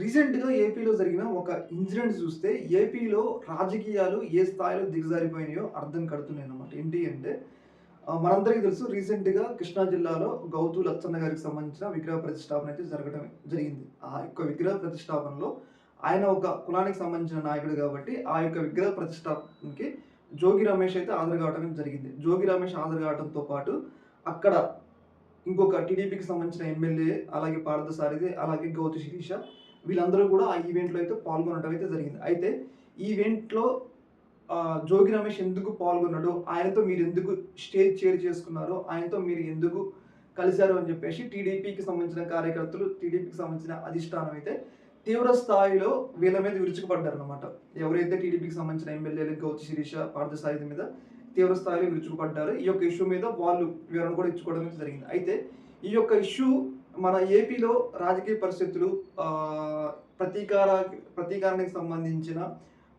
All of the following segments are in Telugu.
రీసెంట్‌గా ఏపీలో జరిగిన ఒక ఇన్సిడెంట్ చూస్తే ఏపీలో రాజకీయాలు ఏ స్థాయిలో దిగజారిపోయినాయో అర్థం కడుతున్నాయన్నమాట. ఏంటి అంటే మనందరికీ తెలుసు రీసెంట్‌గా కృష్ణా జిల్లాలో గౌతు లచ్చన్న గారికి సంబంధించిన విగ్రహ ప్రతిష్టాపన అయితే జరగడం జరిగింది. ఆ యొక్క విగ్రహ ప్రతిష్టాపనలో ఆయన ఒక కులానికి సంబంధించిన నాయకుడు కాబట్టి ఆ యొక్క విగ్రహ ప్రతిష్టాపనకి జోగి రమేష్ అయితే హాజరు కావడం జరిగింది. జోగి రమేష్ హాజరు కావడంతో పాటు అక్కడ ఇంకొక టీడీపీకి సంబంధించిన ఎమ్మెల్యే, అలాగే పార్థసారథి, అలాగే గౌతు శిరీష వీళ్ళందరూ కూడా ఆ ఈవెంట్‌లో అయితే పాల్గొనడం అయితే జరిగింది. అయితే ఈవెంట్‌లో జోగి రమేష్ ఎందుకు పాల్గొన్నాడు? ఆయనతో మీరు ఎందుకు స్టేజ్ షేర్ చేసుకున్నారు? ఆయనతో మీరు ఎందుకు కలిశారు అని చెప్పేసి టీడీపీకి సంబంధించిన కార్యకర్తలు, టీడీపీకి సంబంధించిన అధిష్టానం అయితే తీవ్ర స్థాయిలో వీళ్ళ మీద విరుచుకుపడ్డారన్నమాట. ఎవరైతే టీడీపీకి సంబంధించిన ఎమ్మెల్యేలు గౌతి శిరీష, పార్థసారథి మీద తీవ్ర స్థాయిలో విరుచుకుపడ్డారు. ఈ యొక్క ఇష్యూ మీద వాళ్ళు వివరణ కూడా ఇచ్చుకోవడం జరిగింది. అయితే ఈ యొక్క ఇష్యూ మన ఏపీలో రాజకీయ పరిస్థితులు ప్రతీకార ప్రతీకారానికి సంబంధించిన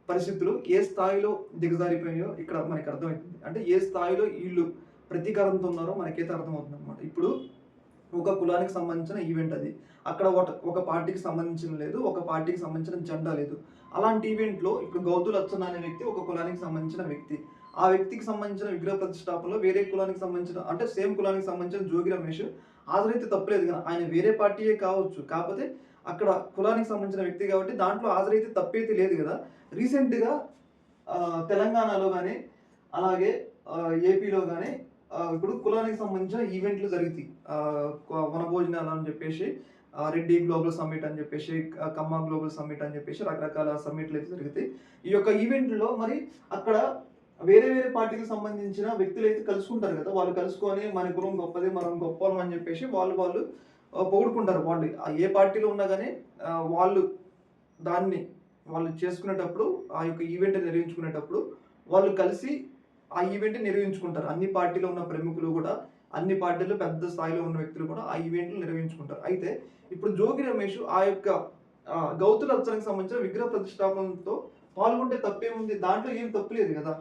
పరిస్థితులు ఏ స్థాయిలో దిగజారిపోయాయో ఇక్కడ మనకి అర్థమవుతుంది. అంటే ఏ స్థాయిలో వీళ్ళు ప్రతీకారంతో ఉన్నారో మనకైతే అర్థమవుతుందన్నమాట. ఇప్పుడు ఒక కులానికి సంబంధించిన ఈవెంట్ అది. అక్కడ ఒక పార్టీకి సంబంధించిన లేదు. ఒక పార్టీకి సంబంధించిన జెండా లేదు. అలాంటి ఈవెంట్‌లో ఇప్పుడు గౌతు లచ్చన్న అనే వ్యక్తి ఒక కులానికి సంబంధించిన వ్యక్తి. ఆ వ్యక్తికి సంబంధించిన విగ్రహ ప్రతిష్టాపనలో వేరే కులానికి సంబంధించిన అంటే సేమ్ కులానికి సంబంధించిన జోగి రమేష్ హాజరైతే తప్పులేదు కదా! ఆయన వేరే పార్టీయే కావచ్చు. కాకపోతే అక్కడ కులానికి సంబంధించిన వ్యక్తి కాబట్టి దాంట్లో హాజరైతే తప్పైతే లేదు కదా! రీసెంట్‌గా తెలంగాణలో కానీ అలాగే ఏపీలో కానీ ఇప్పుడు కులానికి సంబంధించిన ఈవెంట్లు జరుగుతాయి. వనభోజనాలు అని చెప్పేసి, రెడ్డి గ్లోబల్ సమ్మిట్ అని చెప్పేసి, కమ్మ గ్లోబల్ సమ్మిట్ అని చెప్పేసి రకరకాల సమ్మిట్లు అయితే జరుగుతాయి. ఈ యొక్క ఈవెంట్‌లో మరి అక్కడ వేరే వేరే పార్టీకి సంబంధించిన వ్యక్తులైతే కలుసుకుంటారు కదా! వాళ్ళు కలుసుకొని మన కులం గొప్పది, మనం గొప్ప అని చెప్పేసి వాళ్ళు వాళ్ళు పొగుడుకుంటారు. వాళ్ళు ఏ పార్టీలో ఉన్నా కానీ వాళ్ళు దాన్ని వాళ్ళు చేసుకునేటప్పుడు ఆ యొక్క ఈవెంట్ నిర్వహించుకునేటప్పుడు వాళ్ళు కలిసి ఆ ఈవెంట్ నిర్వహించుకుంటారు. అన్ని పార్టీలో ఉన్న ప్రముఖులు కూడా అన్ని పార్టీలో పెద్ద స్థాయిలో ఉన్న వ్యక్తులు కూడా ఆ ఈవెంట్‌లు నిర్వహించుకుంటారు. అయితే ఇప్పుడు జోగి రమేష్ ఆ యొక్క గౌతుల గౌతు సంబంధించిన విగ్రహ ప్రతిష్టాపనతో పాల్గొంటే తప్పేముంది? దాంట్లో ఏం తప్పు లేదు కదా!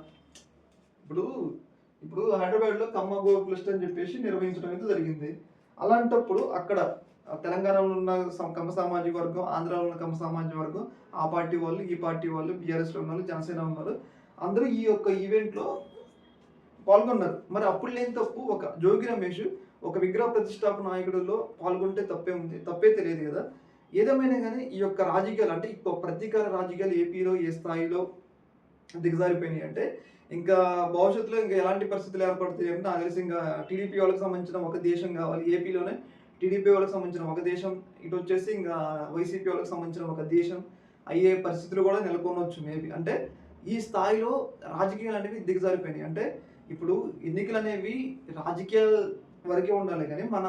ఇప్పుడు ఇప్పుడు హైదరాబాద్‌లో కమ్మ గోకులిస్ట్ అని చెప్పేసి నిర్వహించడం అయితే జరిగింది. అలాంటప్పుడు అక్కడ తెలంగాణలో ఉన్న కమ్మ సామాజిక వర్గం, ఆంధ్రాలో ఉన్న కమ్మ సామాజిక వర్గం, ఆ పార్టీ వాళ్ళు, ఈ పార్టీ వాళ్ళు, బీఆర్ఎస్‌లో ఉన్నారు జనసేన ఉన్నారు అందరూ ఈ యొక్క ఈవెంట్‌లో పాల్గొన్నారు. మరి అప్పుడు లేని తప్పు ఒక జోగి రమేష్ ఒక విగ్రహ ప్రతిష్టాపన నాయకుడిలో పాల్గొంటే తప్పే ఉంది తప్పే తెలియదు కదా! ఏదేమైనా కానీ ఈ యొక్క రాజకీయాలు అంటే ఇప్పుడు ప్రతీకార రాజకీయాలు ఏపీలో ఏ స్థాయిలో దిగజారిపోయినాయి అంటే ఇంకా భవిష్యత్తులో ఇంకా ఎలాంటి పరిస్థితులు ఏర్పడతాయి అంటే నాకు తెలిసి ఇంకా టీడీపీ వాళ్ళకి సంబంధించిన ఒక దేశం కావాలి. ఏపీలోనే టీడీపీ వాళ్ళకి సంబంధించిన ఒక దేశం, ఇటు వచ్చేసి ఇంకా వైసీపీ వాళ్ళకి సంబంధించిన ఒక దేశం అయ్యే పరిస్థితులు కూడా నెలకొనవచ్చు మేబీ. అంటే ఈ స్థాయిలో రాజకీయాలు అనేవి దిగజారిపోయినాయి. అంటే ఇప్పుడు ఎన్నికలు అనేవి రాజకీయాల వరకే ఉండాలి కానీ మన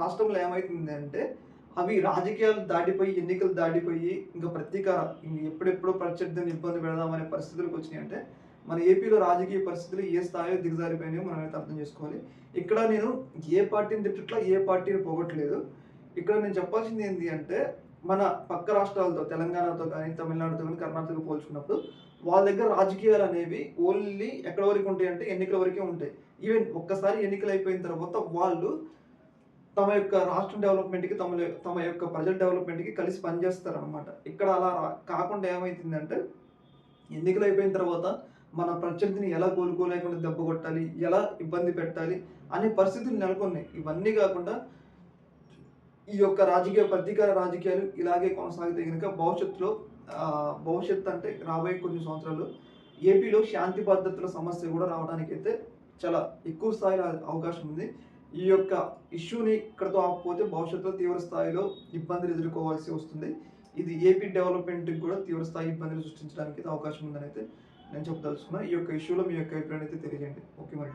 రాష్ట్రంలో ఏమవుతుంది అంటే అవి రాజకీయాలు దాటిపోయి, ఎన్నికలు దాటిపోయి ఇంకా ప్రతీకారం ఇంక ఎప్పుడెప్పుడో ప్రత్యర్థిని ఇబ్బంది పెడదామనే పరిస్థితులకు వచ్చినాయి అంటే మన ఏపీలో రాజకీయ పరిస్థితులు ఏ స్థాయిలో దిగజారిపోయినాయో మనమైతే అర్థం చేసుకోవాలి. ఇక్కడ నేను ఏ పార్టీని తిట్టట్లా, ఏ పార్టీని పొగట్లేదు. ఇక్కడ నేను చెప్పాల్సింది ఏంటి అంటే మన పక్క రాష్ట్రాలతో తెలంగాణతో కానీ తమిళనాడుతో కానీ కర్ణాటకతో పోల్చుకున్నప్పుడు వాళ్ళ దగ్గర రాజకీయాలు అనేవి ఓన్లీ ఎక్కడ వరకు ఉంటాయి అంటే ఎన్నికల వరకే ఉంటాయి. ఈవెన్ ఒక్కసారి ఎన్నికలు అయిపోయిన తర్వాత వాళ్ళు తమ యొక్క రాష్ట్రం డెవలప్‌మెంట్‌కి తమ తమ యొక్క ప్రజల డెవలప్‌మెంట్‌కి కలిసి పనిచేస్తారనమాట. ఇక్కడ అలా రా కాకుండా ఏమైతుందంటే ఎన్నికలు అయిపోయిన తర్వాత మన ప్రత్యర్థిని ఎలా కోలుకోలేకుండా దెబ్బ కొట్టాలి, ఎలా ఇబ్బంది పెట్టాలి అనే పరిస్థితులు నెలకొన్నాయి. ఇవన్నీ కాకుండా ఈ యొక్క రాజకీయ ప్రతీకార రాజకీయాలు ఇలాగే కొనసాగితే కనుక భవిష్యత్తులో భవిష్యత్తు అంటే రాబోయే కొన్ని సంవత్సరాలు ఏపీలో శాంతి భద్రతల సమస్య కూడా రావడానికైతే చాలా ఎక్కువ స్థాయిలో అవకాశం ఉంది. ఈ యొక్క ఇష్యూని ఇక్కడతో ఆపకపోతే భవిష్యత్తులో తీవ్ర స్థాయిలో ఇబ్బందులు ఎదుర్కోవాల్సి వస్తుంది. ఇది ఏపీ డెవలప్‌మెంట్‌కి కూడా తీవ్ర స్థాయి ఇబ్బందులు సృష్టించడానికి అయితే అవకాశం అయితే నేను చెప్పదలుచుకున్నాను ఈ యొక్క ఇష్యూలో మీ యొక్క అభిప్రాయాన్ని అయితే తెలియజేయండి. ఓకే మరి.